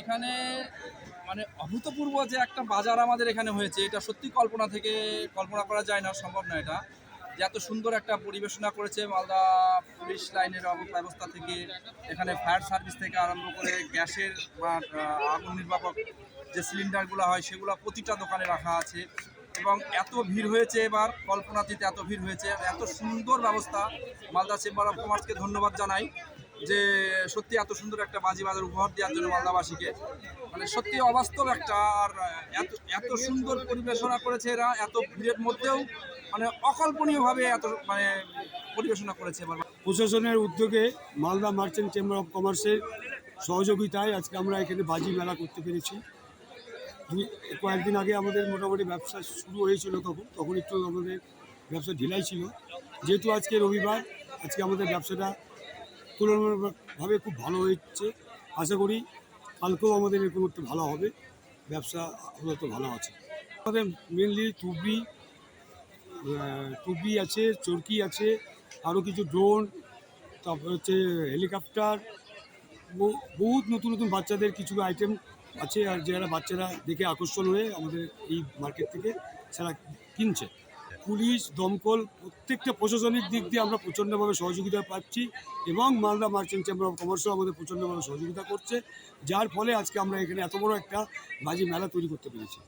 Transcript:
এখানে মানে অভূতপূর্ব যে একটা বাজার আমাদের এখানে হয়েছে, এটা সত্যি কল্পনা থেকে কল্পনা করা যায় না, সম্ভব না এটা। যে এত সুন্দর একটা পরিবেশনা করেছে মালদা পুলিশ লাইনের ব্যবস্থা থেকে, এখানে ফায়ার সার্ভিস থেকে আরম্ভ করে গ্যাসের বা আগুন নির্বাপক যে সিলিন্ডারগুলো হয়, সেগুলো প্রতিটা দোকানে রাখা আছে। এবং এত ভিড় হয়েছে এবার, কল্পনাতীত এত ভিড় হয়েছে। এত সুন্দর ব্যবস্থা মালদা চেম্বার অফ কমার্সকে ধন্যবাদ জানাই। যে সত্যি এত সুন্দর একটা বাজি বাজার উপহার দেওয়ার জন্য মালদাবাসীকে। মানে সত্যি অবাস্তব একটা আর এত এত সুন্দর পরিবেশনা করেছে এরা, এত ভিড়ের মধ্যেও মানে অকল্পনীয়ভাবে এত মানে পরিবেশনা করেছে প্রশাসনের উদ্যোগে মালদা মার্চেন্ট চেম্বার অফ কমার্সের সহযোগিতায় আজকে আমরা এখানে বাজি মেলা করতে পেরেছি। কয়েকদিন আগে আমাদের মোটামুটি ব্যবসা শুরু হয়েছিল তখন তখন একটু আমাদের ব্যবসা ঢিলাই ছিল। যেহেতু আজকে রবিবার, আজকে আমাদের ব্যবসাটা তুলনামূলকভাবে খুব ভালো হচ্ছে আশা করি কালকেও আমাদের এরকম একটু ভালো হবে। ব্যবসা আপাতত ভালো আছে। আমাদের মেনলি টুবি টুপি আছে, চরকি আছে আরও কিছু ড্রোন তারপর হচ্ছে হেলিকপ্টার বহু- বহুত নতুন নতুন বাচ্চাদের কিছু আইটেম আছে আর যারা বাচ্চারা দেখে আকর্ষণ হয়ে আমাদের এই মার্কেট থেকে সারা কিনছে। পুলিশ, দমকল, প্রত্যেকটা প্রশাসনিক দিক দিয়ে আমরা প্রচণ্ডভাবে সহযোগিতা পাচ্ছি এবং মালদা মার্চেন্ট চেম্বার অফ কমার্সও আমাদের প্রচণ্ডভাবে সহযোগিতা করছে, যার ফলে আজকে আমরা এখানে এত বড় একটা বাজি মেলা তৈরি করতে পেরেছি।